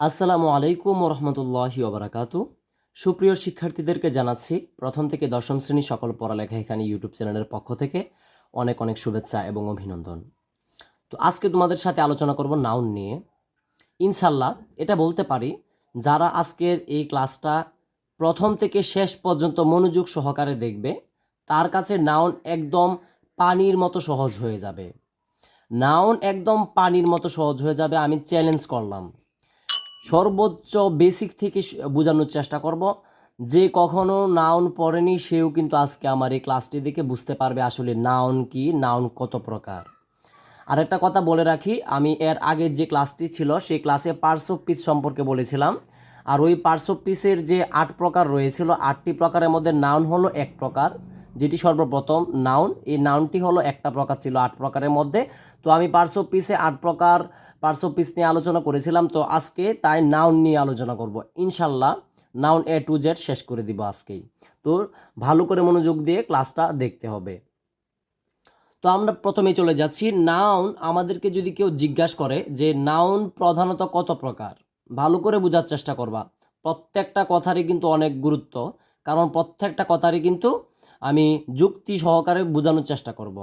আসসালামু আলাইকুম রহমতুল্লাহি ওবরাকাতু সুপ্রিয় শিক্ষার্থীদেরকে জানাচ্ছি, প্রথম থেকে দশম শ্রেণি সকল পড়ালেখা এখানে ইউটিউব চ্যানেলের পক্ষ থেকে অনেক অনেক শুভেচ্ছা এবং অভিনন্দন। তো আজকে তোমাদের সাথে আলোচনা করব নাউন নিয়ে। ইনশাল্লাহ এটা বলতে পারি, যারা আজকের এই ক্লাসটা প্রথম থেকে শেষ পর্যন্ত মনোযোগ সহকারে দেখবে, তার কাছে নাউন একদম পানির মতো সহজ হয়ে যাবে। নাউন একদম পানির মতো সহজ হয়ে যাবে, আমি চ্যালেঞ্জ করলাম। সর্বোচ্চ বেসিক থেকে বোঝানোর চেষ্টা করব। যে কখনো নাউন পড়েনি, সেও কিন্তু আজকে আমার এই ক্লাসটি দেখে বুঝতে পারবে আসলে নাউন কি নাউন কত প্রকার। আর একটা কথা বলে রাখি, আমি এর আগের যে ক্লাসটি ছিল, সেই ক্লাসে পার্টস অফ পিস সম্পর্কে বলেছিলাম। আর ওই পার্টস অফ পিসের যে আট প্রকার রয়েছিল, আটটি প্রকারের মধ্যে নাউন হলো এক প্রকার, যেটি সর্বপ্রথম নাউন এই নাউনটি হলো একটা প্রকার ছিল আট প্রকারের মধ্যে। তো আমি পার্টস অফ পিসে আট প্রকার পার্টস অফ পিস নিয়ে আলোচনা করেছিলাম, তো আজকে তাই নাউন নিয়ে আলোচনা করব। ইনশাল্লাহ নাউন এ টু জেড শেষ করে দিব আজকেই। তো ভালো করে মনোযোগ দিয়ে ক্লাসটা দেখতে হবে। তো আমরা প্রথমে চলে যাচ্ছি। নাউন আমাদেরকে যদি কেউ জিজ্ঞাসা করে যে নাউন প্রধানত কত প্রকার, ভালো করে বোঝার চেষ্টা করবা। প্রত্যেকটা কথারই কিন্তু অনেক গুরুত্ব, কারণ প্রত্যেকটা কথারই কিন্তু আমি যুক্তি সহকারে বোঝানোর চেষ্টা করব।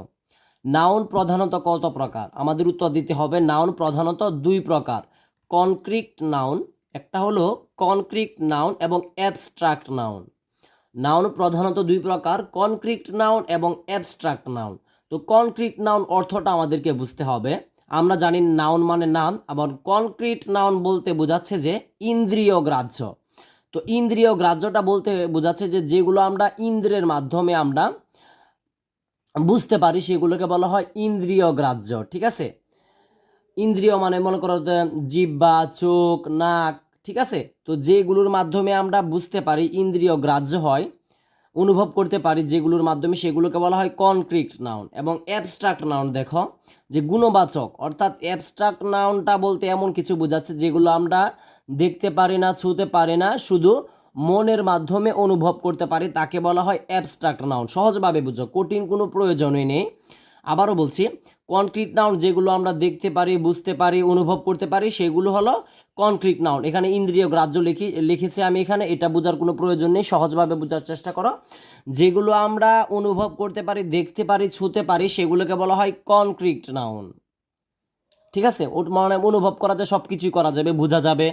নাউন প্রধানত কত প্রকার? আমাদের উত্তর দিতে হবে নাউন প্রধানত দুই প্রকার। কনক্রিট নাউন, একটা হলো কনক্রিট নাউন এবং অ্যাবস্ট্রাক্ট নাউন। নাউন প্রধানত দুই প্রকার, কনক্রিট নাউন এবং অ্যাবস্ট্রাক্ট নাউন। তো কনক্রিট নাউন অর্থটা আমাদেরকে বুঝতে হবে। আমরা জানি নাউন মানে নাম, আবার কনক্রিট নাউন বলতে বোঝাচ্ছে যে ইন্দ্রিয় গ্রাহ্য। তো ইন্দ্রিয় গ্রাহ্যটা বলতে বোঝাচ্ছে যে যেগুলো আমরা ইন্দ্রের মাধ্যমে আমরা বুঝতে পারি সেগুলোকে বলা হয় ইন্দ্রিয় গ্রাহ্য, ঠিক আছে? ইন্দ্রিয় মানে মনে করো জিব্বা, চোখ, নাক, ঠিক আছে? তো যেগুলোর মাধ্যমে আমরা বুঝতে পারি ইন্দ্রিয় গ্রাহ্য হয়, অনুভব করতে পারি যেগুলোর মাধ্যমে সেগুলোকে বলা হয় কনক্রিট নাউন এবং অ্যাবস্ট্রাক্ট নাউন দেখো, যে গুণবাচক, অর্থাৎ অ্যাবস্ট্রাক্ট নাউনটা বলতে এমন কিছু বোঝাচ্ছে যেগুলো আমরা দেখতে পারি না, ছুঁতে পারি না, শুধু মনের মাধ্যমে অনুভব করতে পারি, তাকে বলা হয় অ্যাবস্ট্রাক্ট নাউন সহজভাবে বুঝো, কঠিন কোনো প্রয়োজনই নেই। আবারও বলছি কনক্রিট নাউন যেগুলো আমরা দেখতে পারি, বুঝতে পারি, অনুভব করতে পারি, সেগুলো হলো কনক্রিট নাউন এখানে ইন্দ্রিয় গ্রাহ্য লিখি, লিখেছি আমি এখানে, এটা বোঝার কোনো প্রয়োজন নেই, সহজভাবে বোঝার চেষ্টা করো। যেগুলো আমরা অনুভব করতে পারি, দেখতে পারি, ছুঁতে পারি, সেগুলোকে বলা হয় কনক্রিট নাউন ঠিক আছে? ওট মানে অনুভব করা যায় সব কিছুই করা যাবে, বোঝা যাবে।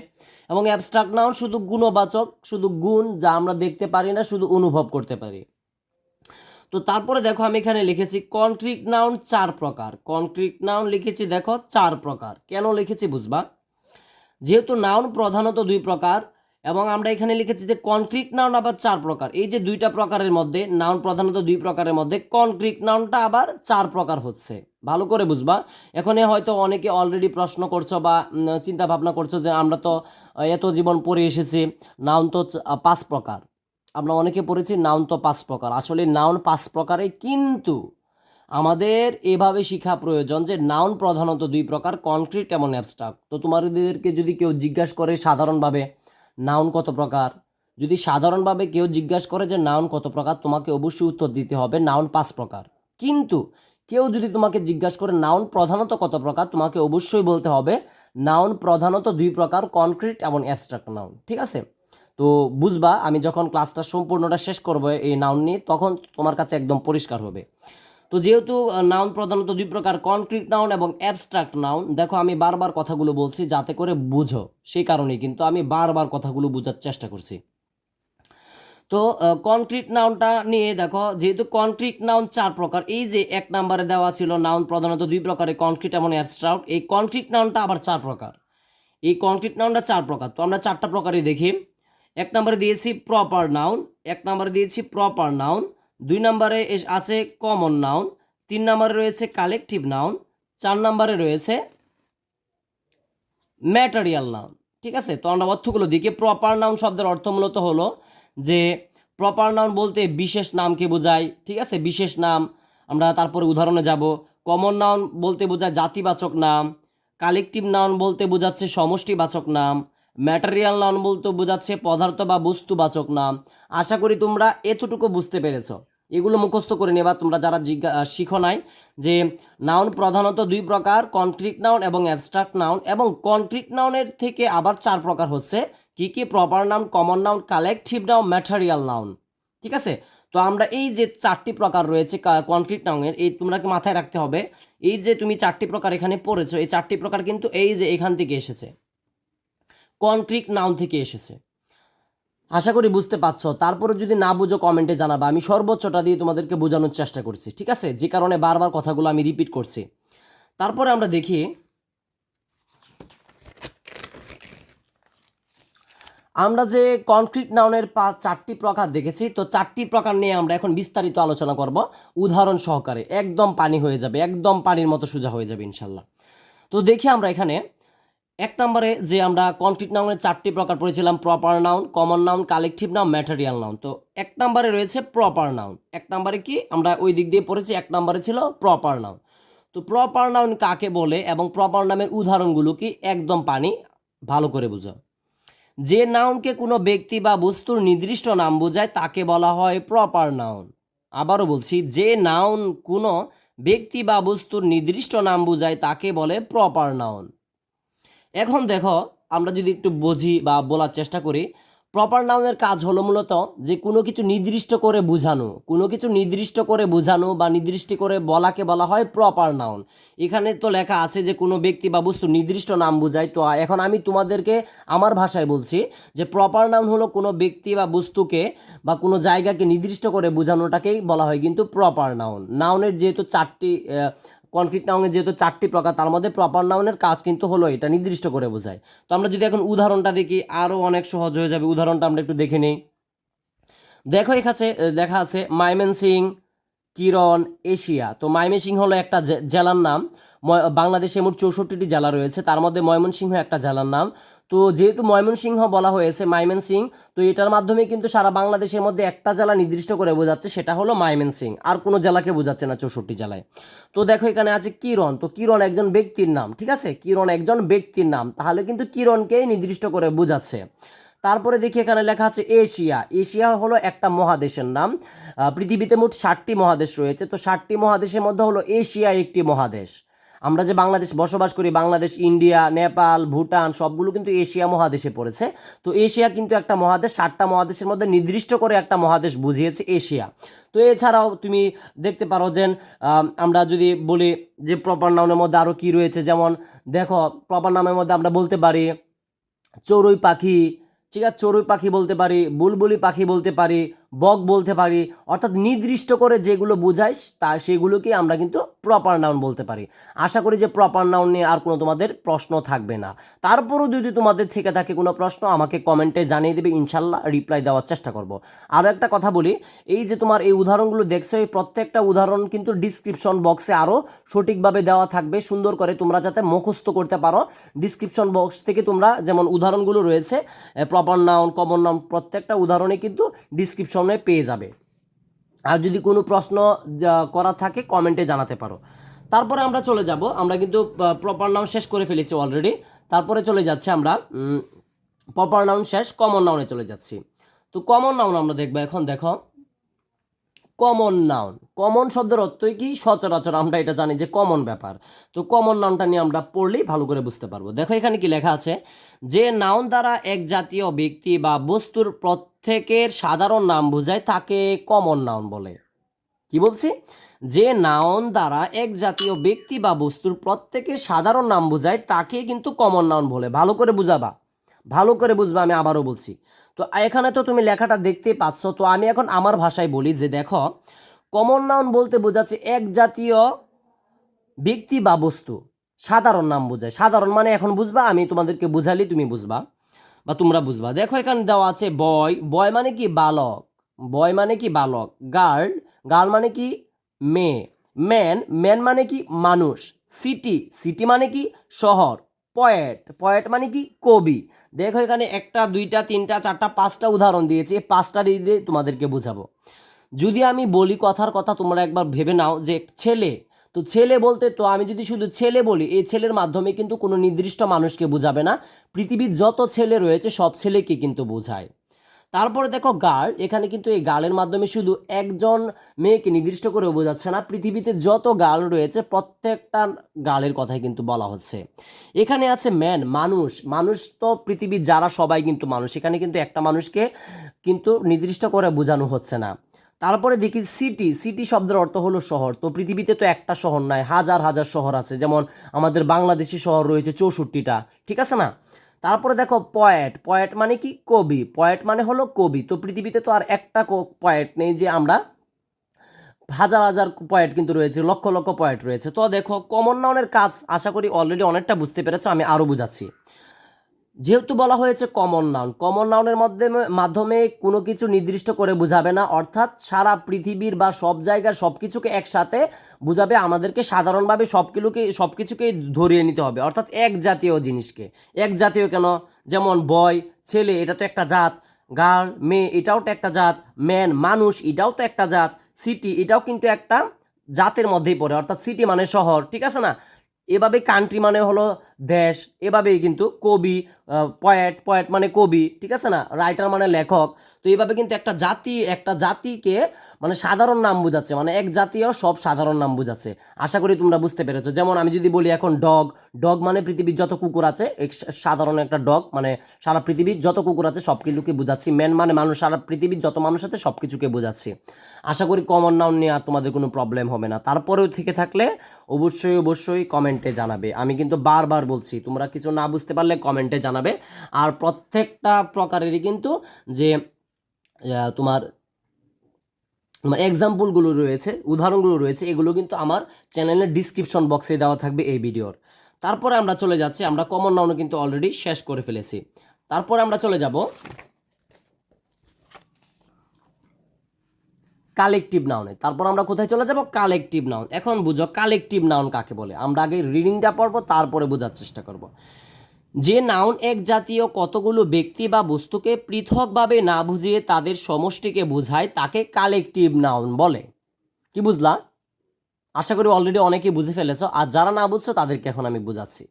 এবং অ্যাবস্ট্রাক্ট নাউন শুধু গুণবাচক, শুধু গুণ যা আমরা দেখতে পারি না, শুধু অনুভব করতে পারি। তো তারপরে দেখো আমি এখানে লিখেছি কনক্রিট নাউন চার প্রকার। কনক্রিট নাউন লিখেছি দেখো চার প্রকার। কেন লিখেছি বুঝবা? যেহেতু নাউন প্রধানত দুই প্রকার এবং আমরা এখানে লিখেছি যে কনক্রিট নাউন আবার চার প্রকার। এই যে দুইটা প্রকারের মধ্যে নাউন প্রধানত দুই প্রকারের মধ্যে কনক্রিট নাউনটা আবার চার প্রকার হচ্ছে। ভালো করে বুঝবা। এখানে হয়তো অনেকে অলরেডি প্রশ্ন করছ বা চিন্তা ভাবনা করছ যে আমরা তো এত জীবন পড়ে এসেছি নাউন তো পাঁচ প্রকার। আমরা অনেকে পড়েছি নাউন তো পাঁচ প্রকার। আসলে নাউন পাঁচ প্রকারে কিন্তু আমাদের এভাবে শেখা প্রয়োজন যে নাউন প্রধানত দুই প্রকার কনক্রিট এবং অ্যাবস্ট্রাক্ট তো তোমাদেরকে যদি কেউ জিজ্ঞাসা করে সাধারণভাবে নাউন কত প্রকার? যদি সাধারণভাবে কেউ জিজ্ঞাসা করে যে নাউন কত প্রকার, তোমাকে অবশ্যই উত্তর দিতে হবে নাউন পাঁচ প্রকার। কিন্তু কেউ যদি তোমাকে জিজ্ঞাসা করে নাউন প্রধানত কত প্রকার, তোমাকে অবশ্যই বলতে হবে নাউন প্রধানত দুই প্রকার, কনক্রিট এবং অ্যাবস্ট্রাক্ট নাউন, ঠিক আছে? তো বুঝবা, আমি যখন ক্লাসটা সম্পূর্ণটা শেষ করব এই নাউন নিয়ে, তখন তোমার কাছে একদম পরিষ্কার হবে। তো যেহেতু নাউন প্রধানত দুই প্রকার কনক্রিট নাউন এবং অ্যাবস্ট্রাক্ট নাউন দেখো আমি বারবার কথাগুলো বলছি যাতে করে বুঝো, সেই কারণেই কিন্তু আমি বারবার কথাগুলো বোঝার চেষ্টা করছি। তো কনক্রিট নাউনটা নিয়ে দেখো, যেহেতু কনক্রিট নাউন চার প্রকার, এই যে এক নাম্বারে দেওয়া ছিল নাউন প্রধানত দুই প্রকারে কনক্রিট এবং অ্যাবস্ট্রাক্ট এই কনক্রিট নাউনটা আবার চার প্রকার। এই কনক্রিট নাউনটা চার প্রকার, তো আমরা চারটা প্রকারই দেখি। এক নম্বরে দিয়েছি প্রপার নাউন এক নম্বরে দিয়েছি প্রপার নাউন দুই নম্বরে আছে কমন নাউন তিন নম্বরে রয়েছে কালেকটিভ নাউন চার নম্বরে রয়েছে ম্যাটারিয়াল নাউন ঠিক আছে? তো আমরা অর্থগুলো দিকে প্রপার নাউন শব্দের অর্থ মূলত হলো যে প্রপার নাউন বলতে বিশেষ নামকে বোঝায়, ঠিক আছে? বিশেষ নাম। আমরা তারপরে উদাহরণে যাব। কমন নাউন বলতে বোঝায় জাতিবাচক নাম কালেকটিভ নাউন বলতে বোঝাচ্ছে সমষ্টিবাচক নাম ম্যাটেরিয়াল নাউন বলতে বোঝাচ্ছে পদার্থ বা বস্তুবাচক নাম। আশা করি তোমরা এতটুকু বুঝতে পেরেছ। এগুলো মুখস্থ করে নেবা তোমরা যারা শিখো নাই যে নাউন প্রধানত দুই প্রকার কন্ট্রিক নাউন এবং অ্যাবস্ট্রাক্ট নাউন এবং কন্ট্রিক নাউনের থেকে আবার চার প্রকার হচ্ছে। কি কি? Proper noun common noun collective noun material noun ঠিক আছে? তো আমরা এই যে চারটি প্রকার রয়েছে কন্ট্রিট নাউনের এই তোমরাকে মাথায় রাখতে হবে। এই যে তুমি চারটি প্রকার এখানে পড়েছো, এই চারটি প্রকার কিন্তু এই যে এখান থেকে এসেছে। কন্ট্রিক নাউন থেকে এসেছে। আশা করি বুঝতে পারছ। তারপরে যদি না বুঝো, কমেন্টে জানাবা। আমি সর্বোচ্চটা দিয়ে তোমাদেরকে বোঝানোর চেষ্টা করছি, ঠিক আছে? যে কারণে বারবার কথাগুলো আমি রিপিট করছি। তারপরে আমরা দেখি, আমরা যে কনক্রিট নাউনের পা চারটি প্রকার দেখেছি, তো চারটি প্রকার নিয়ে আমরা এখন বিস্তারিত আলোচনা করব। উদাহরণ সহকারে। একদম পানি হয়ে যাবে, একদম পানির মতো সোজা হয়ে যাবে ইনশাল্লাহ। তো দেখি আমরা এখানে এক নম্বরে যে আমরা কনক্রিট নাউনের চারটি প্রকার পড়েছিলাম proper noun common noun collective noun material noun তো এক নম্বরে রয়েছে প্রপার নাউন এক নম্বরে কি? আমরা ওই দিক দিয়ে পড়েছি, এক নম্বরে ছিল প্রপার নাউন তো প্রপার নাউন কাকে বলে এবং প্রপার নামের উদাহরণগুলো কি? একদম পানি, ভালো করে বুঝো। যে নাউনকে কোনো ব্যক্তি বা বস্তুর নির্দিষ্ট নাম বোঝায়, তাকে বলা হয় প্রপার নাউন আবারও বলছি, যে নাউন কোনো ব্যক্তি বা বস্তুর নির্দিষ্ট নাম বোঝায়, তাকে বলে প্রপার নাউন এখন দেখো, আমরা যদি একটু বুঝি বা বলার চেষ্টা করি প্রপার নাউনের কাজ হলো মূলত যে কোনো কিছু নির্দিষ্ট করে বোঝানো, কোনো কিছু নির্দিষ্ট করে বোঝানো বা নির্দিষ্ট করে বলাকে বলা হয় প্রপার নাউন এখানে তো লেখা আছে যে কোনো ব্যক্তি বা বস্তু নির্দিষ্ট নাম বোঝায়। তো এখন আমি তোমাদেরকে আমার ভাষায় বলছি যে প্রপার নাউন হলো কোনো ব্যক্তি বা বস্তুকে বা কোনো জায়গাকে নির্দিষ্ট করে বোঝানোটাকেই বলা হয় কিন্তু প্রপার নাউন নাউনের যেহেতু চারটি কনক্রিট নাউনের যেহেতু চারটি প্রকার, তার মধ্যে প্রপার নাউনের কাজ কিন্তু হলো এটা নির্দিষ্ট করে বোঝায়। তো আমরা যদি এখন উদাহরণটা দেখি আরও অনেক সহজ হয়ে যাবে উদাহরণটা আমরা একটু দেখে নিই। দেখো এখানে লেখা আছে মাইমেন সিং কিরণ এশিয়া। তো ময়মনসিংহ হলো একটা জেলার নাম। বাংলাদেশে মোট চৌষট্টিটি জেলা রয়েছে। তার মধ্যে ময়মনসিংহ একটা জেলার নাম। তো যেহেতু ময়মনসিংহ বলা হয়েছে মাইমেনসিং, তো এটার মাধ্যমে কিন্তু সারা বাংলাদেশের মধ্যে একটা জেলা নির্দিষ্ট করে বোঝাচ্ছে, সেটা হলো মাইমেনসিং। আর কোনো জেলাকে বোঝাচ্ছে না চৌষট্টি জেলায়। তো দেখো এখানে আছে কিরণ। তো কিরণ একজন ব্যক্তির নাম, ঠিক আছে? কিরণ একজন ব্যক্তির নাম। তাহলে কিন্তু কিরণকেই নির্দিষ্ট করে বোঝাচ্ছে। তারপরে দেখি এখানে লেখা আছে এশিয়া। এশিয়া হলো একটা মহাদেশের নাম। পৃথিবীতে মোট ষাটটি মহাদেশ রয়েছে। তো ষাটটি মহাদেশের মধ্যে হলো এশিয়া একটি মহাদেশ। আমরা যে বাংলাদেশ বসবাস করি, বাংলাদেশ, ইন্ডিয়া, নেপাল, ভুটান, সবগুলো কিন্তু এশিয়া মহাদেশে পড়েছে। তো এশিয়া কিন্তু একটা মহাদেশ, সাতটা মহাদেশের মধ্যে নির্দিষ্ট করে একটা মহাদেশ বুঝিয়েছে এশিয়া। তো এছাড়াও তুমি দেখতে পারো যে আমরা যদি বলি যে প্রপার নাউনের মধ্যে আরও কী রয়েছে, যেমন দেখো প্রপার নামের মধ্যে আমরা বলতে পারি চড়ুই পাখি, ঠিক আছে? চড়ুই পাখি বলতে পারি, বুলবুলি পাখি বলতে পারি বক বলতে পারি, অর্থাৎ নির্দিষ্ট করে যেগুলো বোঝায় তা সেগুলোকে আমরা কিন্তু প্রপার নাউন বলতে পারি। আশা করি যে প্রপার নাউন নিয়ে আর কোনো তোমাদের প্রশ্ন থাকবে না। তারপরও যদি তোমাদের থেকে থাকে কোনো প্রশ্ন, আমাকে কমেন্টে জানিয়ে দেবে, ইনশাল্লাহ রিপ্লাই দেওয়ার চেষ্টা করব। আরও একটা কথা বলি, এই যে তোমার এই উদাহরণগুলো দেখছ, এই প্রত্যেকটা উদাহরণ কিন্তু ডিসক্রিপশন বক্সে আরও সঠিকভাবে দেওয়া থাকবে, সুন্দর করে তোমরা যাতে মুখস্থ করতে পারো। ডিসক্রিপশন বক্স থেকে তোমরা যেমন উদাহরণগুলো রয়েছে প্রপার নাউন কমন নাউন প্রত্যেকটা উদাহরণে কিন্তু ডিসক্রিপশনে পেয়ে যাবে। আর যদি কোনো প্রশ্ন করা থাকে, কমেন্টে জানাতে পারো। তারপরে আমরা চলে যাব। আমরা কিন্তু প্রপার নাউন শেষ করে ফেলেছি অলরেডি তারপরে চলে যাচ্ছে আমরা প্রপার নাউন শেষ কমন নাউনে চলে যাচ্ছি। তো কমন নাউন আমরা দেখব এখন, দেখো। কমন নাউন কমন শব্দের অর্থই কি? সচরাচর আমরা এটা জানি যে কমন ব্যাপার। তো কমন নাউনটা নিয়ে আমরা পড়লেই ভালো করে বুঝতে পারব। দেখো এখানে কি লেখা আছে? যে নাউন দ্বারা এক জাতীয় ব্যক্তি বা বস্তুর প্রত্যেকের সাধারণ নাম বোঝায়, তাকে কমন নাউন বলে। কি বলছি? যে নাউন দ্বারা এক জাতীয় ব্যক্তি বা বস্তুর প্রত্যেকের সাধারণ নাম বোঝায়, তাকে কিন্তু কমন নাউন বলে। ভালো করে বুঝাবা। ভালো করে বুঝবা, আমি আবারও বলছি। তো এখানে তো তুমি লেখাটা দেখতেই পাচ্ছ। তো আমি এখন আমার ভাষায় বলি যে দেখো কমন নাউন বলতে বোঝাচ্ছে এক জাতীয় ব্যক্তি বা বস্তু। সাধারণ নাম বোঝায়। সাধারণ মানে এখন বুঝবা, আমি তোমাদেরকে বুঝালি, তুমি বুঝবা বা তোমরা বুঝবা। দেখো, এখানে দেওয়া আছে বয় বয় মানে কি? বালক। বয় মানে কি? বালক। গার্ল গার্ল মানে কি? মেয়ে। ম্যান ম্যান মানে কি? মানুষ। সিটি সিটি মানে কি? শহর। পয়েট পয়েট মানে কি? কবি। দেখো এখানে একটা, দুইটা, তিনটা, চারটা, পাঁচটা উদাহরণ দিয়েছি। এই পাঁচটা দিয়ে তোমাদেরকে বোঝাবো। যদি আমি বলি কথার কথা, তোমরা একবার ভেবে নাও যে ছেলে, তো ছেলে বলতে তো আমি যদি শুধু ছেলে বলি, এই ছেলের মাধ্যমে কিন্তু কোনো নির্দিষ্ট মানুষকে বোঝাবে না। পৃথিবীর যত ছেলে রয়েছে, সব ছেলেকে কিন্তু বোঝায়। তারপরে দেখো গার্ল, এখানে কিন্তু এই গার্লের মাধ্যমে শুধু একজন মেয়েকে নির্দিষ্ট করে বোঝাচ্ছে না, পৃথিবীতে যত গার্ল রয়েছে প্রত্যেকটা গার্লের কথাই কিন্তু বলা হচ্ছে। এখানে আছে ম্যান মানুষ। মানুষ তো পৃথিবীর যারা সবাই কিন্তু মানুষ, এখানে কিন্তু একটা মানুষকে কিন্তু নির্দিষ্ট করে বোঝানো হচ্ছে না। তারপরে দেখি সিটি সিটি শব্দের অর্থ হলো শহর। তো পৃথিবীতে তো একটা শহর নয় হাজার হাজার শহর আছে। যেমন আমাদের বাংলাদেশি শহর রয়েছে চৌষট্টিটা, ঠিক আছে না? তারপরে দেখো পয়েট পয়েট মানে কি? কবি। পয়েট মানে হলো কবি। তো পৃথিবীতে তো আর একটা পয়েট নেই যে আমরা হাজার হাজার পয়েট কিন্তু রয়েছে, লক্ষ লক্ষ পয়েট রয়েছে। তো দেখো কমন নাউনের কাজ আশা করি অলরেডি অনেকটা বুঝতে পেরেছ, আমি আরও বুঝাচ্ছি। যেহেতু বলা হয়েছে কমন নাউন কমন নাউনের মাধ্যমে মাধ্যমে কোনো কিছু নির্দিষ্ট করে বোঝাবে না, অর্থাৎ সারা পৃথিবীর বা সব জায়গার সব কিছুকে একসাথে বোঝাবে, আমাদেরকে সাধারণভাবে সব সবগুলোকে সব কিছুকেই ধরিয়ে নিতে হবে, অর্থাৎ এক জাতীয় জিনিসকে। এক জাতীয় কেন? যেমন বয় ছেলে, এটা তো একটা জাত। গার্ল মেয়ে, এটাও তো একটা জাত। ম্যান মানুষ, এটাও তো একটা জাত। সিটি এটাও কিন্তু একটা জাতের মধ্যেই পড়ে, অর্থাৎ সিটি মানে শহর, ঠিক আছে না? এভাবে কান্ট্রি মানে হলো দেশ, এভাবেই কিন্তু কবি পয়েট পয়েট মানে কবি, ঠিক আছে না? রাইটার মানে লেখক। তো এভাবে কিন্তু একটা জাতি, একটা জাতিকে মানে সাধারণ নাম বোঝাচ্ছে মানে এক জাতীয় সব সাধারণ নাম বোঝাচ্ছে। আশা করি তোমরা বুঝতে পেরেছ। যেমন আমি যদি বলি এখন ডগ ডগ মানে পৃথিবীর যত কুকুর আছে, এক সাধারণ একটা ডগ মানে সারা পৃথিবীর যত কুকুর আছে সব কিছুকে বোঝাচ্ছি। ম্যান মানে মানুষ, সারা পৃথিবীর যত মানুষ আছে সব কিছুকে বোঝাচ্ছি। আশা করি কমন নাউন নিয়ে আর তোমাদের কোনো প্রবলেম হবে না। তারপরেও থেকে থাকলে অবশ্যই অবশ্যই কমেন্টে জানাবে। আমি কিন্তু বারবার বলছি, তোমরা কিছু না বুঝতে পারলে কমেন্টে জানাবে। আর প্রত্যেকটা প্রকারেরই কিন্তু যে তোমার তোমার এক্সাম্পলগুলো রয়েছে, উদাহরণগুলো রয়েছে, এগুলো কিন্তু আমার চ্যানেলের ডিসক্রিপশন বক্সে দেওয়া থাকবে এই ভিডিওর তারপরে আমরা চলে যাচ্ছি, আমরা কমন নাউন কিন্তু অলরেডি শেষ করে ফেলেছি। তারপরে আমরা চলে যাব কালেকটিভ নাউনে তারপর আমরা কোথায় চলে যাব? কালেকটিভ নাউন এখন বুঝো কালেকটিভ নাউন কাকে বলে? আমরা আগে রিডিংটা পড়ব, তারপরে বোঝার চেষ্টা করব। যে নাউন এক জাতীয় কতগুলো ব্যক্তি বা বস্তুকে পৃথকভাবে না বুঝিয়ে তাদের সমষ্টিকে বোঝায়, তাকে কালেকটিভ নাউন বলে। কি বুঝলা? আশা করি অলরেডি অনেকে বুঝে ফেলেছো, আর যারা না বুঝছ তাদেরকে এখন আমি বুঝাচ্ছি।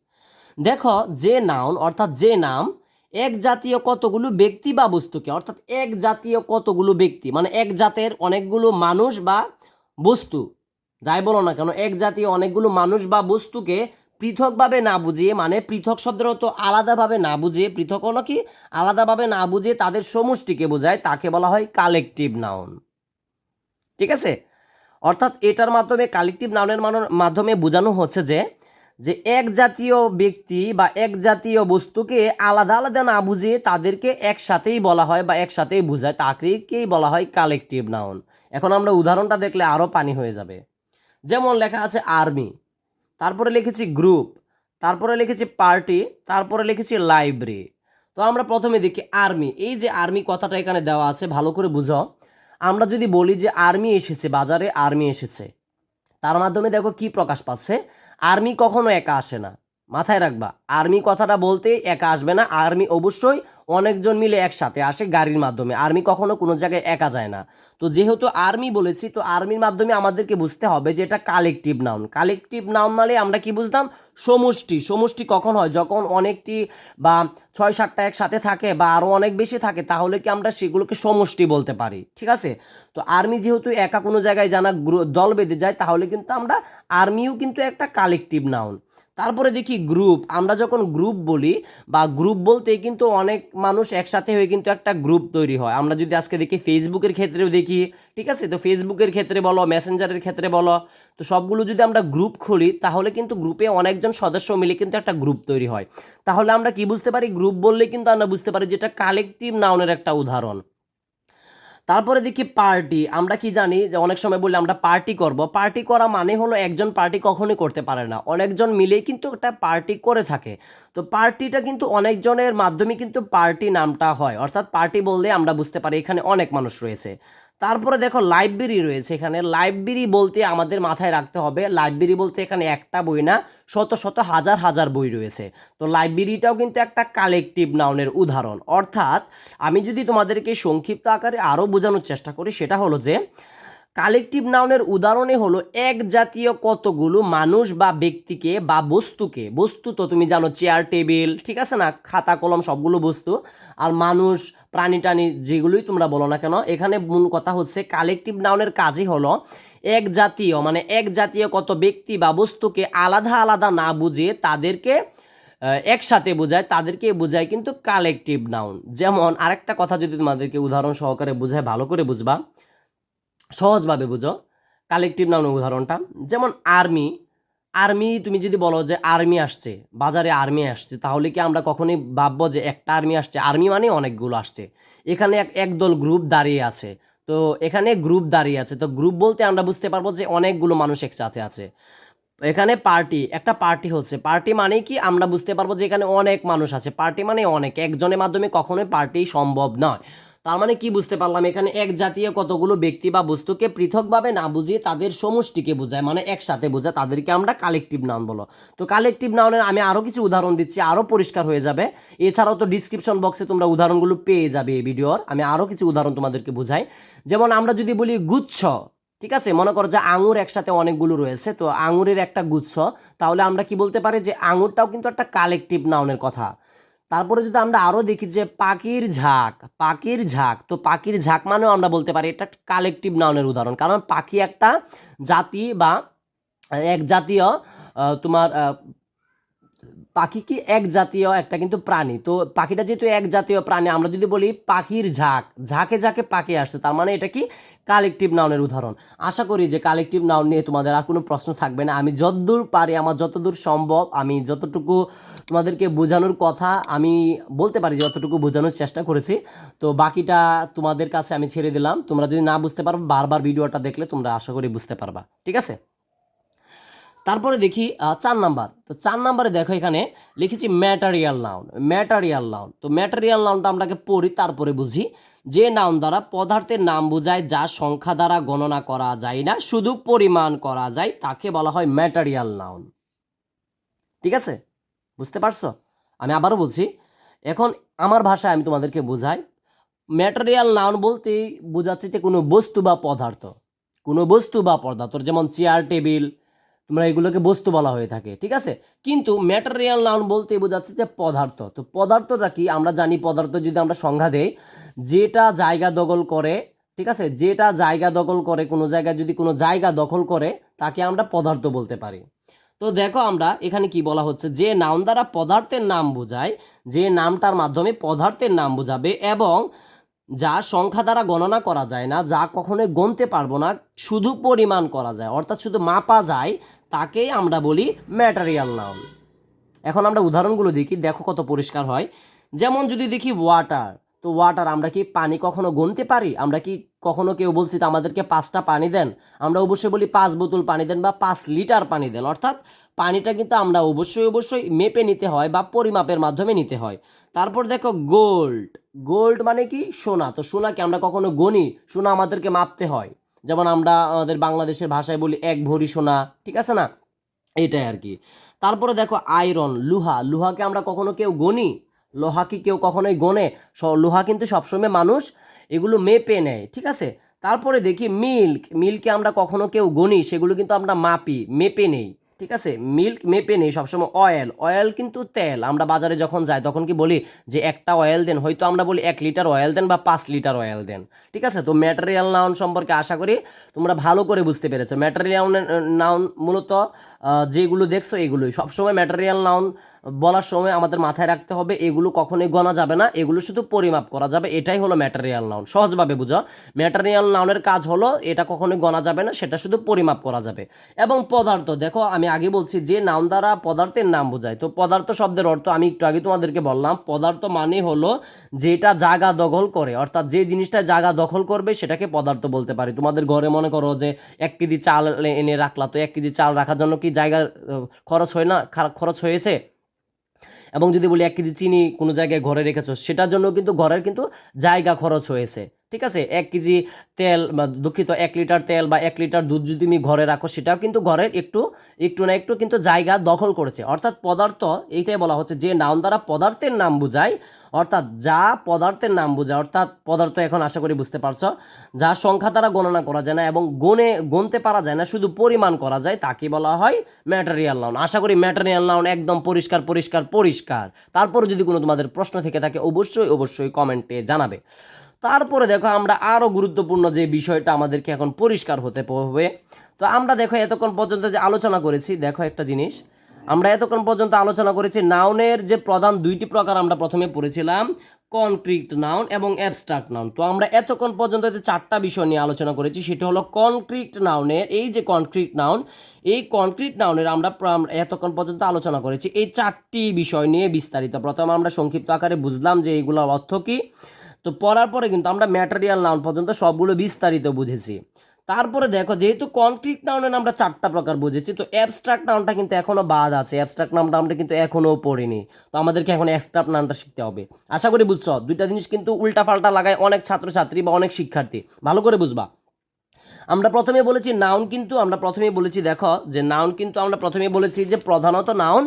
দেখো, যে নাউন, অর্থাৎ যে নাম, এক জাতীয় কতগুলো ব্যক্তি বা বস্তুকে, অর্থাৎ এক জাতীয় কতগুলো ব্যক্তি মানে এক জাতের অনেকগুলো মানুষ বা বস্তু। যাই বলো না কেন, এক জাতীয় অনেকগুলো মানুষ বা বস্তুকে পৃথকভাবে না বুঝিয়ে মানে পৃথক শব্দের অর্থ আলাদাভাবে না বুঝিয়ে, পৃথক হলো কি? আলাদাভাবে না বুঝিয়ে তাদের সমষ্টিকে বোঝায়, তাকে বলা হয় কালেকটিভ নাউন ঠিক আছে? অর্থাৎ এটার মাধ্যমে কালেকটিভ নাউনের মাধ্যমে বোঝানো হচ্ছে যে যে এক জাতীয় ব্যক্তি বা এক জাতীয় বস্তুকে আলাদা আলাদা না বুঝিয়ে তাদেরকে একসাথেই বলা হয় বা একসাথেই বোঝায়, তাকেই বলা হয় কালেকটিভ নাউন এখন আমরা উদাহরণটা দেখলে আরও পানি হয়ে যাবে। যেমন লেখা আছে আর্মি তারপরে লিখেছি গ্রুপ তারপরে লিখেছি পার্টি তারপরে লিখেছি লাইব্রেরি তো আমরা প্রথমে দেখি আর্মি এই যে আর্মি কথাটা এখানে দেওয়া আছে, ভালো করে বুঝো আমরা যদি বলি যে আর্মি এসেছে, বাজারে আর্মি এসেছে, তার মাধ্যমে দেখো কি প্রকাশ পাচ্ছে? আর্মি কখনো একা আসে না। মাথায় রাখবা। আর্মি কথাটা বলতে একা আসবে না। আর্মি অবশ্যই অনেকজন মিলে একসাথে আসে গাড়ির মাধ্যমে। আর্মি কখনো কোনো জায়গায় একা যায় না। তো যেহেতু আর্মি বলেছি, তো আর্মির মাধ্যমে আমাদেরকে বুঝতে হবে যে এটা কালেকটিভ নাউন। কালেকটিভ নাউন মানে আমরা কি বুঝতাম? সমষ্টি। সমষ্টি কখন হয়? যখন অনেকটি বা ছয় সাতটা একসাথে থাকে বা আরও অনেক বেশি থাকে, তাহলে কি আমরা সেগুলোকে সমষ্টি বলতে পারি? ঠিক আছে? তো আর্মি যেহেতু একা কোনো জায়গায় জানা দল বেঁধে যায়, তাহলে কিন্তু আমরা আর্মিও কিন্তু একটা কালেকটিভ নাউন। তারপরে দেখি গ্রুপ আমরা যখন গ্রুপ বলি, বা গ্রুপ বলতে কিন্তু অনেক মানুষ একসাথে হয়ে কিন্তু একটা গ্রুপ তৈরি হয়। আমরা যদি আজকে দেখি ফেসবুকের ক্ষেত্রেও দেখি, ঠিক আছে? তো ফেসবুকের ক্ষেত্রে বলো মেসেঞ্জারের ক্ষেত্রে বলো, তো সবগুলো যদি আমরা গ্রুপ খুলি, তাহলে কিন্তু গ্রুপে অনেকজন সদস্য মিলে কিন্তু একটা গ্রুপ তৈরি হয়। তাহলে আমরা কি বুঝতে পারি? গ্রুপ বললে কিন্তু আমরা বুঝতে পারি যেটা কালেকটিভ নাউনের একটা উদাহরণ। তারপরে দেখি পার্টি। আমরা কি জানি যে অনেক সময় বললে আমরা পার্টি করব। পার্টি করা মানে হলো একজন পার্টি কখনোই করতে পারে না। অনেকজন মিলেই কিন্তু একটা পার্টি করে থাকে। তো পার্টিটা কিন্তু অনেকজনের মাধ্যমে কিন্তু পার্টি নামটা হয়। অর্থাৎ পার্টি বললে আমরা বুঝতে পারি এখানে অনেক মানুষ রয়েছে। তারপরে দেখো লাইব্রেরি রয়েছে এখানে। লাইব্রেরি বলতে আমাদের মাথায় রাখতে হবে, লাইব্রেরি বলতে এখানে একটা বই না, শত শত হাজার হাজার বই রয়েছে। তো লাইব্রেরিটাও কিন্তু একটা কালেকটিভ নাউনের উদাহরণ। অর্থাৎ আমি যদি তোমাদেরকে সংক্ষিপ্ত আকারে আরও বোঝানোর চেষ্টা করি, সেটা হলো যে কালেকটিভ নাউনের উদাহরণে হলো এক জাতীয় কতগুলো মানুষ বা ব্যক্তিকে বা বস্তুকে। বস্তু তো তুমি জানো চেয়ার টেবিল ঠিক আছে না? খাতা, কলম, সবগুলো বস্তু। আর মানুষ প্রাণী টানি যেগুলোই তোমরা বলো না কেন, এখানে মূল কথা হচ্ছে কালেকটিভ নাউনের কাজই হলো এক জাতীয় মানে এক জাতীয় কত ব্যক্তি বা বস্তুকে আলাদা আলাদা না বুঝে তাদেরকে একসাথে বোঝায়, তাদেরকে বোঝায় কিন্তু কালেকটিভ নাউন যেমন আরেকটা কথা যদি তোমাদেরকে উদাহরণ সহকারে বোঝায়, ভালো করে বুঝবা। সহজভাবে বুঝো কালেকটিভ নাউনের উদাহরণটা। যেমন আর্মি আর্মি তুমি যদি বলো যে আর্মি আসছে, বাজারে আর্মি আসছে, তাহলে কি আমরা কখনোই ভাববো যে একটা আর্মি আসছে? আর্মি মানে অনেকগুলো আসছে। এখানে এক, একদল গ্রুপ দাঁড়িয়ে আছে। তো এখানে গ্রুপ দাঁড়িয়ে আছে। তো গ্রুপ বলতে আমরা বুঝতে পারব যে অনেকগুলো মানুষ একসাথে আছে। এখানে পার্টি একটা পার্টি হচ্ছে। পার্টি মানে কি? আমরা বুঝতে পারব যে এখানে অনেক মানুষ আছে। পার্টি মানে অনেক। একজনের মাধ্যমে কখনোই পার্টি সম্ভব নয়। তার মানে কি বুঝতে পারলাম? এখানে এক জাতীয় কতগুলো ব্যক্তি বা বস্তুকে পৃথকভাবে না বুঝিয়ে তাদের সমষ্টিকে বোঝায় মানে একসাথে বোঝায়, তাদেরকে আমরা কালেকটিভ নাউন বলো। তো কালেকটিভ নাউনের আমি আরও কিছু উদাহরণ দিচ্ছি আরও পরিষ্কার হয়ে যাবে। এছাড়াও তো ডিসক্রিপশন বক্সে তোমরা উদাহরণগুলো পেয়ে যাবে এই ভিডিওর আমি আরও কিছু উদাহরণ তোমাদেরকে বোঝাই। যেমন আমরা যদি বলি গুচ্ছ, ঠিক আছে? মনে করো যে আঙুর একসাথে অনেকগুলো রয়েছে, তো আঙুরের একটা গুচ্ছ, তাহলে আমরা কি বলতে পারি যে আঙুরটাও কিন্তু একটা কালেকটিভ নাউনের কথা। তারপরে যদি আমরা আরও দেখি যে পাখির ঝাঁক পাখির ঝাঁক, তো পাখির ঝাঁক মানেও আমরা বলতে পারি এটা কালেকটিভ নাউনের উদাহরণ। কারণ পাখি একটা জাতি বা এক জাতীয় তোমার পাখি কি এক জাতীয়, একটা কিন্তু প্রাণী। তো পাখিটা যেহেতু এক জাতীয় প্রাণী, আমরা যদি বলি পাখির ঝাঁক, ঝাঁকে ঝাঁকে পাখি আসছে, তার মানে এটা কি কালেকটিভ নাউনের উদাহরণ। আশা করি যে কালেকটিভ নাউন নিয়ে তোমাদের আর কোনো প্রশ্ন থাকবে না। আমি যতদূর পারি, আমার যতদূর সম্ভব, আমি যতটুকু তোমাদেরকে বোঝানোর কথা, আমি বলতে পারি যতটুকু বোঝানোর চেষ্টা করেছি। তো বাকিটা তোমাদের কাছে আমি ছেড়ে দিলাম। তোমরা যদি না বুঝতে পারো, বারবার ভিডিওটা দেখলে তোমরা আশা করি বুঝতে পারবা। ঠিক আছে? তারপরে দেখি চার নাম্বার। তো চার নাম্বারে দেখো এখানে লিখেছি ম্যাটারিয়াল নাউন ম্যাটারিয়াল নাউন। তো ম্যাটারিয়াল নাউনটা আমরাকে পড়ি, তারপরে বুঝি যে নাউন দ্বারা পদার্থের নাম বোঝায় যা সংখ্যা দ্বারা গণনা করা যায় না, শুধু পরিমাণ করা যায়, তাকে বলা হয় ম্যাটারিয়াল নাউন। ঠিক আছে? বুঝতে পারছ? আমি আবারও বলছি, এখন আমার ভাষায় আমি তোমাদেরকে বোঝাই, ম্যাটেরিয়াল নাউন বলতেই বোঝাচ্ছে যে কোনো বস্তু বা পদার্থ। কোনো বস্তু বা পদার্থ যেমন চেয়ার, টেবিল তোমরা এগুলোকে বস্তু বলা হয়ে থাকে, ঠিক আছে? কিন্তু ম্যাটেরিয়াল নাউন বলতে বোঝাচ্ছে যে পদার্থ। তো পদার্থটা কি? আমরা জানি পদার্থ যদি আমরা সংজ্ঞা দেই, যেটা জায়গা দখল করে, ঠিক আছে? যেটা জায়গা দখল করে, কোনো জায়গায় যদি কোনো জায়গা দখল করে, তাকে আমরা পদার্থ বলতে পারি। তো দেখো আমরা এখানে কি বলা হচ্ছে? যে নাউন দ্বারা পদার্থের নাম বোঝায়, যে নামটার মাধ্যমে পদার্থের নাম বোঝাবে এবং যা সংখ্যা দ্বারা গণনা করা যায় না, যা কখনোই গণতে পারব না, শুধু পরিমাণ করা যায়। অর্থাৎ শুধু মাপা যায়, তাকেই আমরা বলি ম্যাটারিয়াল নাউন। এখন আমরা উদাহরণগুলো দেখি, দেখো কত পরিষ্কার হয়। যেমন যদি দেখি ওয়াটার, তো ওয়াটার আমরা কি পানি কখনো গুনতে পারি? আমরা কি কখনো কেউ বলছি তো আমাদেরকে পাঁচটা পানি দেন? আমরা অবশ্যই বলি পাঁচ বোতল পানি দেন বা পাঁচ লিটার পানি দেন। অর্থাৎ পানিটা কিন্তু আমরা অবশ্যই অবশ্যই মেপে নিতে হয় বা পরিমাপের মাধ্যমে নিতে হয়। তারপর দেখো গোল্ড গোল্ড মানে কি? সোনা। তো সোনাকে আমরা কখনো গনি সোনা আমাদেরকে মাপতে হয়। যেমন আমরা আমাদের বাংলাদেশের ভাষায় বলি এক ভরি সোনা, ঠিক আছে না? এটাই আর কি। তারপরে দেখো আয়রন লোহা। লোহাকে আমরা কখনো কেউ গনি লোহা কি কেউ কখনোই স- লোহা কিন্তু সবসময় মানুষ এগুলো মেপে নেয়, ঠিক আছে? তারপরে দেখি মিল্ক মিল্ককে আমরা কখনো কেউ গনি সেগুলো কিন্তু আমরা মাপি, মেপে নেই। ঠিক আছে? মিল্ক মেপে নেই সবসময় অয়েল অয়েল কিন্তু তেল। আমরা বাজারে যখন যাই, তখন কি বলি যে একটা অয়েল দেন, হয়তো আমরা বলি এক লিটার অয়েল দেন বা পাঁচ লিটার অয়েল দেন। ঠিক আছে? তো ম্যাটেরিয়াল নাউন সম্পর্কে আশা করি তোমরা ভালো করে বুঝতে পেরেছ। ম্যাটেরিয়াল নাউন মূলত যেগুলো দেখছ এগুলোই। সবসময় ম্যাটেরিয়াল নাউন বলার সময় আমাদের মাথায় রাখতে হবে, এগুলো কখনোই গণা যাবে না, এগুলো শুধু পরিমাপ করা যাবে, এটাই হলো ম্যাটেরিয়াল নাউন। সহজভাবে বুঝো, ম্যাটেরিয়াল নাউনের কাজ হলো এটা কখনোই গণা যাবে না, সেটা শুধু পরিমাপ করা যাবে। এবং পদার্থ, দেখো আমি আগে বলছি যে নাউন দ্বারা পদার্থের নাম বোঝায়, তো পদার্থ শব্দের অর্থ আমি একটু আগে তোমাদেরকে বললাম, পদার্থ মানে হলো যেটা জায়গা দখল করে, অর্থাৎ যে জিনিসটা জায়গা দখল করবে সেটাকে পদার্থ বলতে পারি। তোমাদের ঘরে মনে করো যে এক কেজি চাল এনে রাখলা, তো এক কেজি চাল রাখার জন্য কি জায়গা খরচ হয় না? খরচ হয়েছে? এবং যদি বলি এক কেজি চিনি কোনো জায়গায় ঘরে রেখেছো, সেটার জন্য কিন্তু ঘরের কিন্তু জায়গা খরচ হয়েছে। ঠিক আছে? এক কেজি তেল বা দুঃখিত এক লিটার তেল বা এক লিটার দুধ যদি তুমি ঘরে রাখো, সেটাও কিন্তু ঘরের একটু একটু না একটু কিন্তু জায়গা দখল করেছে। অর্থাৎ পদার্থ, এইটাই বলা হচ্ছে যে নাউন দ্বারা পদার্থের নাম বোঝায়, অর্থাৎ যা পদার্থের নাম বোঝায়, অর্থাৎ পদার্থ এখন আশা করি বুঝতে পারছ, যা সংখ্যা দ্বারা গণনা করা যায় না এবং গণে গুনতে পারা যায় না, শুধু পরিমাণ করা যায়, তাকে বলা হয় ম্যাটেরিয়াল নাউন আশা করি ম্যাটেরিয়াল নাউন একদম পরিষ্কার পরিষ্কার পরিষ্কার। তারপরে যদি কোনো তোমাদের প্রশ্ন থেকে থাকে, অবশ্যই অবশ্যই কমেন্টে জানাবে। তারপরে দেখো আমরা আরও গুরুত্বপূর্ণ যে বিষয়টা আমাদেরকে এখন পরিষ্কার হতে হবে। তো আমরা দেখো এতক্ষণ পর্যন্ত যে আলোচনা করেছি, দেখো একটা জিনিস। আমরা এতক্ষণ পর্যন্ত আলোচনা করেছি নাউনের যে প্রধান দুইটি প্রকার আমরা প্রথমে পড়েছিলাম কনক্রিট নাউন এবং অ্যাবস্ট্রাক্ট নাউন তো আমরা এতক্ষণ পর্যন্ত যে চারটা বিষয় নিয়ে আলোচনা করেছি, সেটা হলো কনক্রিট নাউনের এই যে কনক্রিট নাউন এই কনক্রিট নাউনের আমরা এতক্ষণ পর্যন্ত আলোচনা করেছি। এই চারটি বিষয় নিয়ে বিস্তারিত। প্রথমে আমরা সংক্ষিপ্ত আকারে বুঝলাম যে এইগুলোর অর্থ কী। তো পড়ার পরে কিন্তু আমরা ম্যাটেরিয়াল নাউন পর্যন্ত সবগুলো বিস্তারিত বুঝেছি। তারপরে দেখো, যেহেতু কনক্রিট নাউনের আমরা চারটা প্রকার বুঝেছি, তো অ্যাবস্ট্রাক্ট নাউনটা কিন্তু এখনও বাদ আছে। অ্যাবস্ট্রাক্ট নাউনটা আমরা কিন্তু এখনও পড়িনি। তো আমাদেরকে এখন অ্যাবস্ট্রাক্ট নাউনটা শিখতে হবে। আশা করি বুঝছ, দুইটা জিনিস কিন্তু উল্টা পাল্টা লাগায় অনেক ছাত্রছাত্রী বা অনেক শিক্ষার্থী। ভালো করে বুঝবা। আমরা প্রথমে বলেছি নাউন কিন্তু, আমরা প্রথমে বলেছি, দেখো, যে নাউন কিন্তু আমরা প্রথমে বলেছি যে প্রধানত নাউন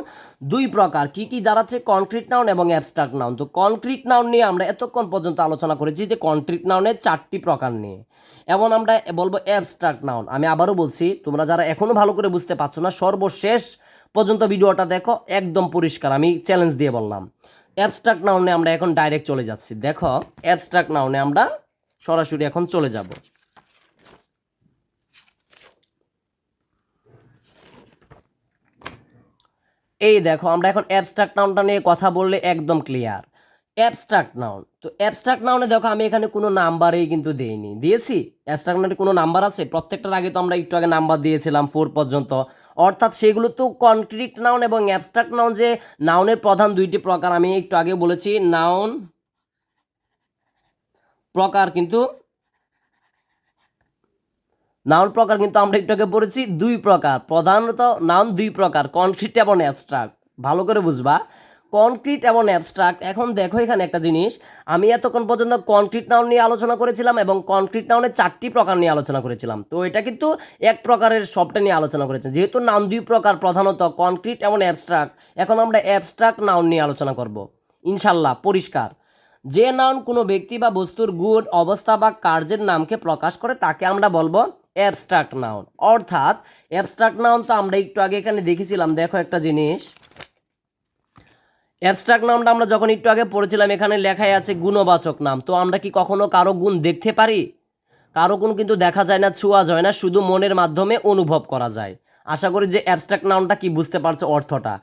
দুই প্রকার, কি কি দাঁড়াচ্ছে কনক্রিট নাউন এবং অ্যাবস্ট্রাক্ট নাউন তো কনক্রিট নাউন নিয়ে আমরা এতক্ষণ পর্যন্ত আলোচনা করেছি যে কনক্রিট নাউনের চারটি প্রকার নিয়ে। এবং আমরা বলব অ্যাবস্ট্রাক্ট নাউন আমি আবারও বলছি, তোমরা যারা এখনও ভালো করে বুঝতে পারছ না, সর্বশেষ পর্যন্ত ভিডিওটা দেখো, একদম পরিষ্কার। আমি চ্যালেঞ্জ দিয়ে বললাম। অ্যাবস্ট্রাক্ট নাউনে আমরা এখন ডাইরেক্ট চলে যাচ্ছি। দেখো অ্যাবস্ট্রাক্ট নাউনে আমরা সরাসরি এখন চলে যাব। এই দেখো, আমরা এখন অ্যাবস্ট্রাক্ট নাউনটা নিয়ে কথা বললে একদম ক্লিয়ার অ্যাবস্ট্রাক্ট নাউন তো অ্যাবস্ট্রাক্ট নাউনে দেখো, আমি এখানে কোনো নাম্বারেই কিন্তু দেইনি। দিয়েছি? অ্যাবস্ট্রাক্ট নাউনে কোনো নাম্বার আছে? প্রত্যেকটার আগে তো আমরা একটু আগে নাম্বার দিয়েছিলাম ফোর পর্যন্ত। অর্থাৎ সেগুলো তো কনক্রিট নাউন এবং অ্যাবস্ট্রাক্ট নাউন যে নাউনের প্রধান দুইটি প্রকার, আমি একটু আগে বলেছি নাউন প্রকার কিন্তু নাউন প্রকার কিন্তু আমরা একটু আগে পড়েছি, দুই প্রকার। প্রধানত নাউন দুই প্রকার কনক্রিট এবং অ্যাবস্ট্রাক্ট ভালো করে বুঝবা। কনক্রিট এবং অ্যাবস্ট্রাক্ট এখন দেখো এখানে একটা জিনিস। আমি এতক্ষণ পর্যন্ত কনক্রিট নাউন নিয়ে আলোচনা করেছিলাম এবং কনক্রিট নাউনের চারটি প্রকার নিয়ে আলোচনা করেছিলাম। তো এটা কিন্তু এক প্রকারের সবটা নিয়ে আলোচনা করেছি। যেহেতু নাউন দুই প্রকার, প্রধানত কনক্রিট এবং অ্যাবস্ট্রাক্ট এখন আমরা অ্যাবস্ট্রাক্ট নাউন নিয়ে আলোচনা করব। ইনশাল্লাহ, পরিষ্কার। যে নাউন কোনো ব্যক্তি বা বস্তুর গুণ, অবস্থা বা কার্যের নামকে প্রকাশ করে, তাকে আমরা বলব অ্যাবস্ট্রাক্ট নাউন অর্থাৎ অ্যাবস্ট্রাক্ট নাউন তো আমরা একটু আগে এখানে দেখেছিলাম, দেখো একটা জিনিস। অ্যাবস্ট্রাক্ট নামটা আমরা যখন একটু আগে পড়েছিলাম, এখানে লেখাই আছে গুণবাচক নাম। তো আমরা কি কখনো কারও গুণ দেখতে পারি? কারও গুণ কিন্তু দেখা যায় না, ছোঁয়া যায় না, শুধু মনের মাধ্যমে অনুভব করা যায়। আশা করি যে অ্যাবস্ট্রাক্ট নাউনটা কি বুঝতে পারছ অর্থটা।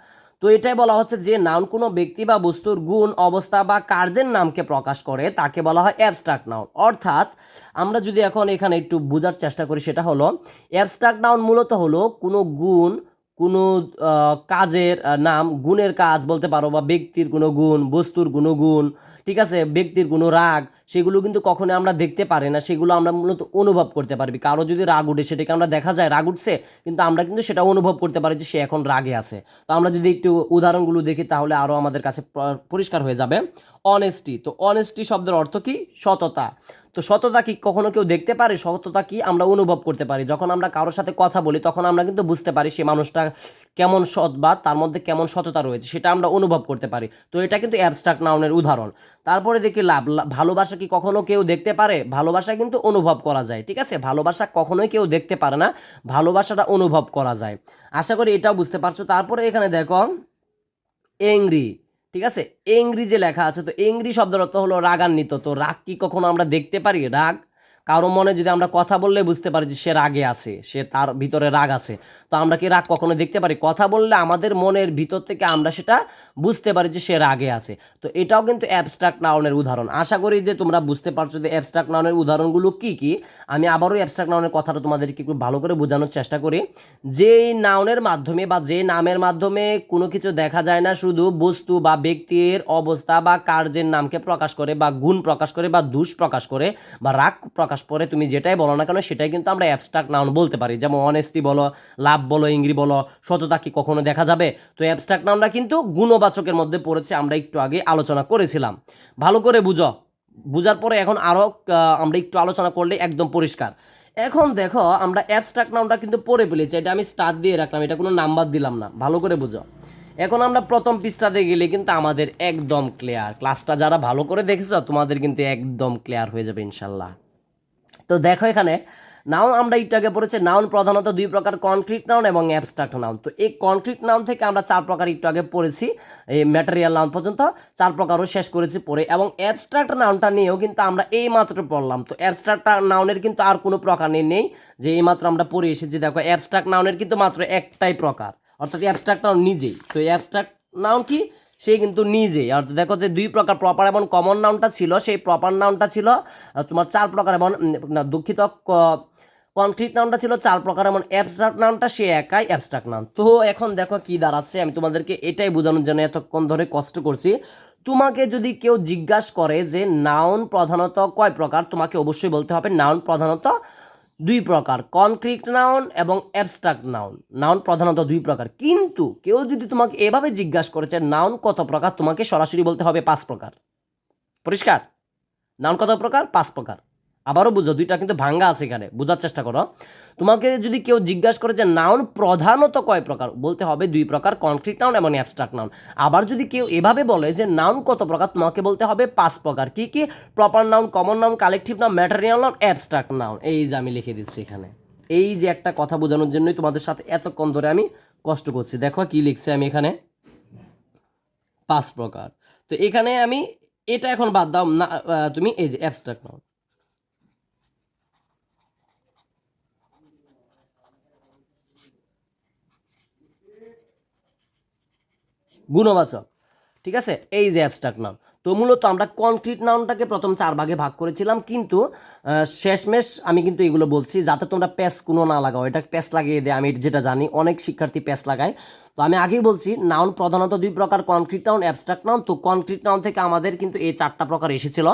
তো এটাই বলা হচ্ছে যে নাউন কোনো ব্যক্তি বা বস্তুর গুণ, অবস্থা বা কার্যের নামকে প্রকাশ করে, তাকে বলা হয় অ্যাবস্ট্রাক্ট নাউন অর্থাৎ আমরা যদি এখন এখানে একটু বোঝার চেষ্টা করি, সেটা হলো অ্যাবস্ট্রাক্ট নাউন মূলত হলো কোনো গুণ কোনো কাজের নাম গুণের কাজ বলতে পারো বা ব্যক্তির কোনো গুণ, বস্তুর কোনো গুণ, ঠিক আছে? ব্যক্তির কোনো রাগ, সেগুলো কিন্তু কখনো আমরা দেখতে পারি না, সেগুলো আমরা মূলত অনুভব করতে পারবি। কারও যদি রাগ উঠে, সেটাকে আমরা দেখা যায় রাগ উঠছে, কিন্তু আমরা কিন্তু সেটা অনুভব করতে পারি যে সে এখন রাগে আছে। তো আমরা যদি একটু উদাহরণগুলো দেখি, তাহলে আরও আমাদের কাছে পরিষ্কার হয়ে যাবে। অনেস্টি তো অনেস্টি শব্দের অর্থ কি? সততা। তো সততা কি কখনো কেউ দেখতে পারে? সততা কি আমরা অনুভব করতে পারি? যখন আমরা কারোর সাথে কথা বলি, তখন আমরা কিন্তু বুঝতে পারি সে মানুষটা কেমন সৎ বা তার মধ্যে কেমন সততা রয়েছে, সেটা আমরা অনুভব করতে পারি। তো এটা কিন্তু অ্যাবস্ট্রাক্ট নাউনের উদাহরণ। তারপরে দেখি লাভ। ভালোবাসা কি কখনো কেউ দেখতে পারে? ভালোবাসা কিন্তু অনুভব করা যায়, ঠিক আছে? ভালোবাসা কখনোই কেউ দেখতে পারে না, ভালোবাসাটা অনুভব করা যায়। আশা করি এটাও বুঝতে পারছ। তারপরে এখানে দেখো এংরি ঠিক আছে? এংরি যে লেখা আছে, তো এংরি শব্দের অর্থ হলো রাগান্বিত। তো রাগ কি কখনো আমরা দেখতে পারি? রাগ কারও মনে যদি আমরা কথা বললে বুঝতে পারি যে সে রাগে আছে, সে তার ভিতরে রাগ আছে। তো আমরা কি রাগ কখনো দেখতে পারি? কথা বললে আমাদের মনের ভিতর থেকে আমরা সেটা বুঝতে পারি যে সে রাগে আছে। তো এটাও কিন্তু অ্যাবস্ট্রাক্ট নাউনের উদাহরণ। আশা করি যে তোমরা বুঝতে পারছ যে অ্যাবস্ট্রাক্ট নাউনের উদাহরণগুলো কি কি। আমি আবারও অ্যাবস্ট্রাক্ট নাউনের কথাটা তোমাদেরকে একটু ভালো করে বোঝানোর চেষ্টা করি। যেই নাউনের মাধ্যমে বা যে নামের মাধ্যমে কোনো কিছু দেখা যায় না, শুধু বস্তু বা ব্যক্তির অবস্থা বা কার্যের নামকে প্রকাশ করে বা গুণ প্রকাশ করে বা দুষ প্রকাশ করে বা রাগ প্রকাশ করে তুমি যেটাই বলো না কেন, সেটাই কিন্তু আমরা অ্যাবস্ট্রাক্ট নাউন বলতে পারি। যেমন অনেস্টি বলো লাভ বলো ইংরি বলো, সততা কি কখনো দেখা যাবে? তো অ্যাবস্ট্রাক্ট নাউনটা কিন্তু গুণবাচকের মধ্যে পড়েছে, আমরা একটু আগে আলোচনা করেছিলাম। ভালো করে বুঝো। বুঝার পরে এখন আরও আমরা একটু আলোচনা করলে একদম পরিষ্কার। এখন দেখো, আমরা অ্যাবস্ট্রাক্ট নামটা কিন্তু পড়ে ফেলেছি, এটা আমি স্টার দিয়ে রাখলাম, এটা কোনো নাম্বার দিলাম না। ভালো করে বুঝো। এখন আমরা প্রথম পৃষ্ঠাতে গেলে কিন্তু আমাদের একদম ক্লিয়ার ক্লাসটা যারা ভালো করে দেখেছ, তোমাদের কিন্তু একদম ক্লিয়ার হয়ে যাবে, ইনশাল্লাহ। তো দেখো এখানে, নাউন আমরা একটু আগে পড়েছি, নাউন প্রধানত দুই প্রকার কনক্রিট নাউন এবং অ্যাবস্ট্রাক্ট নাউন। তো এই কনক্রিট নাউন থেকে আমরা চার প্রকার একটু আগে পড়েছি, এই ম্যাটেরিয়াল নাউন পর্যন্ত, চার প্রকারও শেষ করেছি পড়ে। এবং অ্যাবস্ট্রাক্ট নাউনটা নিয়েও কিন্তু আমরা এই মাত্র পড়লাম। তো অ্যাবস্ট্রাক্ট নাউনের কিন্তু আর কোনো প্রকার নেই যে এই মাত্র আমরা পড়ে এসেছি। দেখো অ্যাবস্ট্রাক্ট নাউনের কিন্তু মাত্র একটাই প্রকার, অর্থাৎ অ্যাবস্ট্রাক্ট নাউন নিজেই। তো অ্যাবস্ট্রাক্ট নাউন কি? সে কিন্তু নিজে অর্থাৎ দেখো যে দুই প্রকার প্রপার এবং কমন নাউনটা ছিল, সেই প্রপার নাউনটা ছিল তোমার চার প্রকার এবং দুঃখিত কনক্রিট নাউনটা ছিল, চার প্রকার এমন অ্যাবস্ট্রাক্ট নাউনটা সে একাই অ্যাবস্ট্রাক্ট নাউন তো এখন দেখো কি দাঁড়াচ্ছে, আমি তোমাদেরকে এটাই বোঝানোর জন্য এতক্ষণ ধরে কষ্ট করছি। তোমাকে যদি কেউ জিজ্ঞাসা করে যে নাউন প্রধানত কয় প্রকার, তোমাকে অবশ্যই বলতে হবে নাউন প্রধানত দুই প্রকার কনক্রিট নাউন এবং অ্যাবস্ট্রাক্ট নাউন নাউন প্রধানত দুই প্রকার। কিন্তু কেউ যদি তোমাকে এভাবে জিজ্ঞাসা করেছে নাউন কত প্রকার, তোমাকে সরাসরি বলতে হবে পাঁচ প্রকার। পরিষ্কার? নাউন কত প্রকার? পাঁচ প্রকার। আবারও বুঝো, দুইটা কিন্তু ভাঙ্গা আছে এখানে। বোঝার চেষ্টা করো। তোমাকে যদি কেউ জিজ্ঞাসা করে যে নাউন প্রধানত কয় প্রকার? বলতে হবে দুই প্রকার কনক্রিট নাউন এবং অ্যাবস্ট্রাক্ট নাউন আবার যদি কেউ এভাবে বলে যে নাউন কত প্রকার, তোমাকে বলতে হবে পাঁচ প্রকার। কি কি? Proper noun common noun collective noun material noun abstract noun এই যে আমি লিখে দিচ্ছি এখানে। এই যে একটা কথা বোঝানোর জন্যই তোমাদের সাথে এতক্ষণ ধরে আমি কষ্ট করছি। দেখো কি লিখছি আমি এখানে। পাঁচ প্রকার। তো এখানে আমি এটা এখন বাদ দাও। না তুমি এই যে অ্যাবস্ট্রাক্ট নাউন গুণবাচক। ঠিক আছে? এই যে অ্যাবস্ট্রাক্ট নাম তো মূলত আমরা কনক্রিট নাউনটাকে প্রথম চার ভাগে ভাগ করেছিলাম, কিন্তু শেষমেশ আমি কিন্তু এগুলো বলছি, যাতে তোমরা প্যাস কোনো না লাগাও। এটা প্যাস লাগিয়ে দেয় আমি যেটা জানি, অনেক শিক্ষার্থী প্যাস লাগায়। তো আমি আগেই বলছি নাউন প্রধানত দুই প্রকার কনক্রিট নাউন অ্যাবস্ট্রাক্ট নাউন তো কনক্রিট নাউন থেকে আমাদের কিন্তু এই চারটা প্রকার এসেছিল।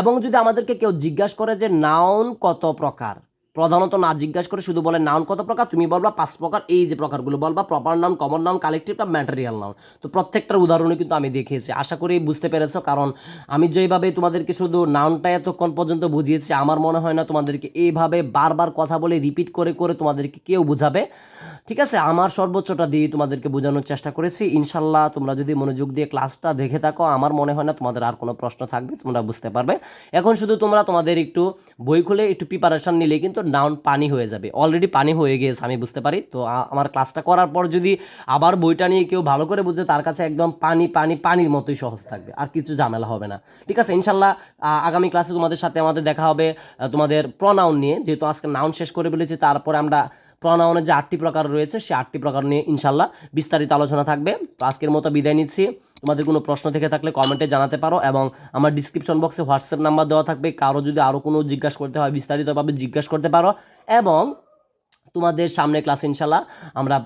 এবং যদি আমাদেরকে কেউ জিজ্ঞাসা করে যে নাউন কত প্রকার প্রধানত না জিজ্ঞাসা করে শুধু বলে নাউন কত প্রকার, তুমি বলবা পাঁচ প্রকার, এই যে প্রকারগুলো বলবা proper noun common noun collective বা ম্যাটেরিয়াল নাউন তো প্রত্যেকটার উদাহরণে কিন্তু আমি দেখিয়েছি। আশা করি বুঝতে পেরেছ, কারণ আমি যেভাবে তোমাদেরকে শুধু নাউনটা এতক্ষণ পর্যন্ত বুঝিয়েছি, আমার মনে হয় না তোমাদেরকে এইভাবে বারবার কথা বলে রিপিট করে করে তোমাদেরকে কেউ বুঝাবে। ঠিক আছে, আমার সর্বোচ্চটা দিয়ে তোমাদেরকে বোঝানোর চেষ্টা করেছি। ইনশাল্লাহ তোমরা যদি মনোযোগ দিয়ে ক্লাসটা দেখে থাকো, আমার মনে হয় না তোমাদের আর কোনো প্রশ্ন থাকবে, তোমরা বুঝতে পারবে। এখন শুধু তোমরা তোমাদের একটু বই খুলে, একটু প্রিপারেশন নিলে কিন্তু নাউন পানি হয়ে যাবে। অলরেডি পানি হয়ে গিয়েছে, আমি বুঝতে পারি। তো আমার ক্লাসটা করার পর যদি আবার বইটা নিয়ে কেউ ভালো করে বুঝে, তার কাছে একদম পানি পানি, পানির মতোই সহজ থাকবে। আর কিছু ঝামেলা হবে না। ঠিক আছে, ইনশাল্লাহ আগামী ক্লাসে তোমাদের সাথে আমাদের দেখা হবে তোমাদের প্রনাউন নিয়ে। যেহেতু আজকে নাউন শেষ করে বলেছি তারপরে আমরা প্রনাউনের যে আটটি প্রকার রয়েছে সেই আটটি প্রকার নিয়ে ইনশাল্লাহ বিস্তারিত আলোচনা থাকবে। তো আজকের মতো বিদায় নিচ্ছি। তোমাদের কোনো প্রশ্ন থেকে থাকলে কমেন্টে জানাতে পারো এবং আমার ডিসক্রিপশন বক্সে হোয়াটসঅ্যাপ নাম্বার দেওয়া থাকবে। কারও যদি আরও কোনো জিজ্ঞাসা করতে হয়, বিস্তারিতভাবে জিজ্ঞাসা করতে পারো এবং তোমাদের সামনে ক্লাস ইনশাল্লাহ আমরা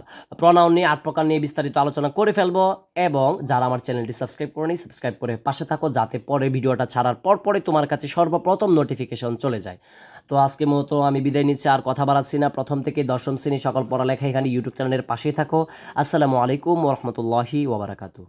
প্রনাউন নিয়ে আট প্রকার নিয়ে বিস্তারিত আলোচনা করে ফেলব এবং যারা আমার চ্যানেলটি সাবস্ক্রাইব করেনি সাবস্ক্রাইব করে পাশে থাকো যাতে পরে ভিডিওটা ছাড়ার পর পরে তোমার কাছে সর্বপ্রথম নোটিফিকেশন চলে যায়। তো আজকে মতো আমি বিদায় নিচ্ছি, আর কথা বাড়াচ্ছি না। প্রথম থেকে দশম শ্রেণি সকল পড়ালেখা এখানে ইউটিউব চ্যানেলের পাশেই থাকো। আসসালামু আলাইকুম ওরহমতুল্লাহি ওবরাকাতু